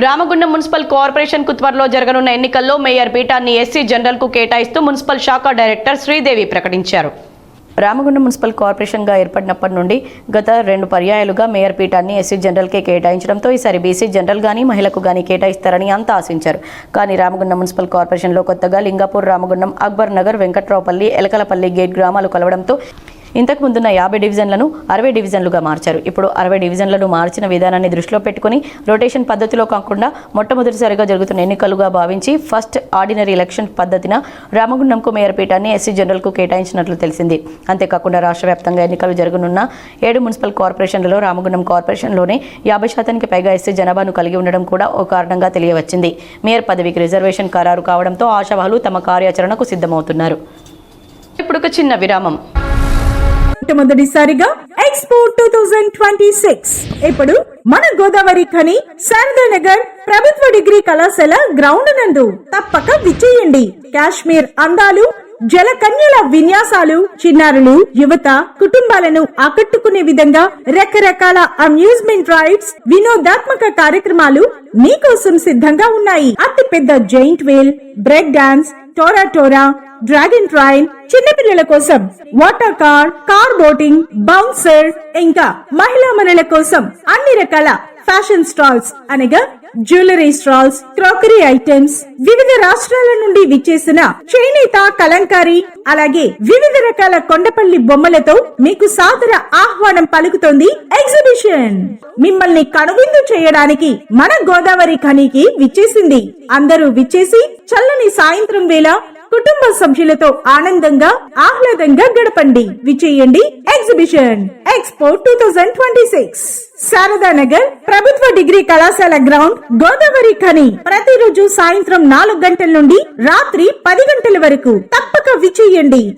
Ramagundam municipal కార్పొరేషన్కు త్వరలో జరగనున్న ఎన్నికల్లో మేయర్ పీఠాన్ని ఎస్సీ జనరల్కు కేటాయిస్తూ మున్సిపల్ శాఖ డైరెక్టర్ శ్రీదేవి ప్రకటించారు. రామగుండం మున్సిపల్ కార్పొరేషన్గా ఏర్పడినప్పటి నుండి గత రెండు పర్యాయాలుగా మేయర్ పీఠాన్ని ఎస్సీ జనరల్కే కేటాయించడంతో ఈసారి బీసీ జనరల్ గానీ మహిళకు గానీ కేటాయిస్తారని అంతా ఆశించారు. కానీ రామగుండం మున్సిపల్ కార్పొరేషన్లో కొత్తగా లింగాపూర్ రామగుండం అక్బర్ నగర్ వెంకట్రావుపల్లి ఎలకలపల్లి గేట్ గ్రామాలు కలవడంతో ఇంతకుముందున్న యాభై డివిజన్లను అరవై డివిజన్లుగా మార్చారు. ఇప్పుడు అరవై డివిజన్లను మార్చిన విధానాన్ని దృష్టిలో పెట్టుకుని రొటేషన్ పద్ధతిలో కాకుండా మొట్టమొదటిసారిగా జరుగుతున్న ఎన్నికలుగా భావించి ఫస్ట్ ఆర్డినరీ ఎలక్షన్ పద్ధతిన రామగుండంకు మేయర్ పీఠాన్ని ఎస్సీ జనరల్కు కేటాయించినట్లు తెలిసింది. అంతేకాకుండా రాష్ట్ర వ్యాప్తంగా ఎన్నికలు జరగనున్న ఏడు మున్సిపల్ కార్పొరేషన్లలో రామగుండం కార్పొరేషన్లోనే యాభై శాతానికి పైగా ఎస్సీ జనాభాను కలిగి ఉండడం కూడా ఓ కారణంగా తెలియవచ్చింది. మేయర్ పదవికి రిజర్వేషన్ ఖరారు కావడంతో ఆశావాహులు తమ కార్యాచరణకు సిద్ధమవుతున్నారు. ఇప్పుడు ఒక చిన్న విరామం. మొట్టమొదటిసారిగా expo two thousand twenty six ఇప్పుడు మన గోదావరి ఖని శారదా నగర్ ప్రభుత్వ డిగ్రీ కళాశాల గ్రౌండ్ నందు తప్పక విచ్చేయండి. కాశ్మీర్ అందాలు జలకన్యల విన్యాసాలు చిన్నారులు యువత కుటుంబాలను ఆకట్టుకునే విధంగా రకరకాల అమ్యూజ్మెంట్ రైడ్స్ వినోదాత్మక కార్యక్రమాలు మీకోసం సిద్ధంగా ఉన్నాయి. పెద్ద giant wheel break dance tora tora dragon train చిన్నపిల్లల కోసం water car car boating bouncer ఇంకా మహిళా మనుల కోసం అన్ని రకాల ఫ్యాషన్ స్టాల్స్ అనగా జ్యువెలరీ స్టాల్స్ క్రోకరీ ఐటమ్స్ వివిధ రాష్ట్రాల నుండి విచ్చేసిన చేనేత కలంకారీ అలాగే వివిధ రకాల కొండపల్లి బొమ్మలతో మీకు సాదర ఆహ్వానం పలుకుతోంది ఎగ్జిబిషన్. మిమ్మల్ని కనువిందు చేయడానికి మన గోదావరి ఖనికి విచ్చేసింది. అందరూ విచ్చేసి చల్లని సాయంత్రం వేళ కుటుంబ సభ్యులతో ఆనందంగా ఆహ్లాదంగా గడపండి. విచేయండి. Exhibition expo two thousand twenty six Sarada Nagar ప్రభుత్వ డిగ్రీ కళాశాల గ్రౌండ్ గోదావరి ఖని. ప్రతిరోజు సాయంత్రం నాలుగు గంటల నుండి రాత్రి పది గంటల వరకు తప్పక విచేయండి.